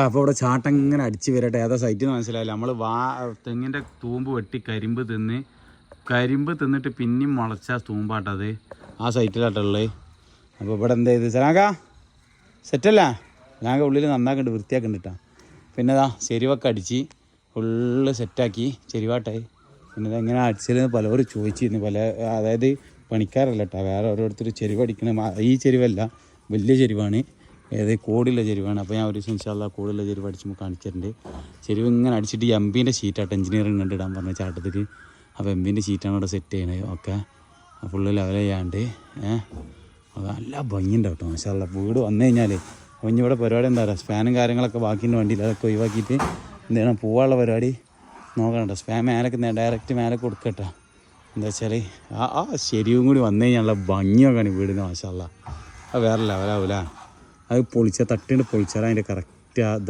അപ്പോൾ ഇവിടെ ചാട്ടം ഇങ്ങനെ അടിച്ച് വരട്ടെ? ഏതാ സൈറ്റ് എന്ന് മനസ്സിലായില്ല. നമ്മൾ വാ തെങ്ങിന്റെ തൂമ്പ് വെട്ടി കരിമ്പ് തിന്ന് കരിമ്പ് തിന്നിട്ട് പിന്നെയും മുളച്ച തൂമ്പാട്ടത് ആ സൈറ്റിലാട്ടുള്ളത് അപ്പോൾ ഇവിടെ എന്താ ചെയ്ത്? ചനാക സെറ്റല്ല ഞാൻ ഉള്ളിൽ നന്നാക്കുന്നുണ്ട് വൃത്തിയാക്കുന്നുണ്ട് പിന്നെ ഇതാ ചെരുവൊക്കെ അടിച്ച് ഫുള്ള് സെറ്റാക്കി ചെരുവാട്ടായി. പിന്നെ ഇത് എങ്ങനെ അടിച്ചതെന്ന് പലവരും ചോദിച്ചിരുന്നു. പല അതായത് പണിക്കാരല്ല കേട്ടോ വേറെ ഓരോരുത്തർ ചെരുവ് അടിക്കണ മ- ഈ ചെരുവല്ല വലിയ ചെരുവാണ്. ഏത് കോടുള്ള ചെരുവാണ്. അപ്പോൾ ഞാൻ ഒരു ദിവസം ഇൻഷാല്ല കൂടുതലുള്ള ചെരുവ് അടിച്ചുമ്പോൾ കാണിച്ചിട്ടുണ്ട് ചെരുവ് ഇങ്ങനെ അടിച്ചിട്ട് എം ബീന്റെ ഷീറ്റായിട്ട് എഞ്ചിനീയറിംഗ് ഇടാൻ പറഞ്ഞ ചാട്ടത്തേക്ക് അപ്പോൾ എം ബീന്റെ ഷീറ്റാണ് ഇവിടെ സെറ്റ് ചെയ്യണത് ഓക്കെ ഫുള്ള് ലെവൽ ചെയ്യാണ്ട് ഏഹ് നല്ല ഭംഗിയുണ്ട് കേട്ടോ മാഷാല്ല വീട് വന്നു കഴിഞ്ഞാൽ അപ്പോൾ ഇനി ഇവിടെ പരിപാടി എന്താ പറയുക സ്പാനും കാര്യങ്ങളൊക്കെ ബാക്കിന്റെ വണ്ടിയിൽ അതൊക്കെ ഒഴിവാക്കിയിട്ട് എന്താണ് പോവാനുള്ള പരിപാടി നോക്കണ്ട സ്പാൻ മേലൊക്കെ ഡയറക്റ്റ് മേലെ കൊടുക്കട്ടെ എന്താ വെച്ചാൽ ആ ആ ശരിയും കൂടി വന്നു കഴിഞ്ഞാൽ ഭംഗിയൊക്കെയാണ് ഈ വീടിന് മാഷാല്ല അത് വേറെ ലെവലാവൂല അത് പൊളിച്ച തട്ടിണ്ട് പൊളിച്ചാൽ അതിന്റെ കറക്റ്റ്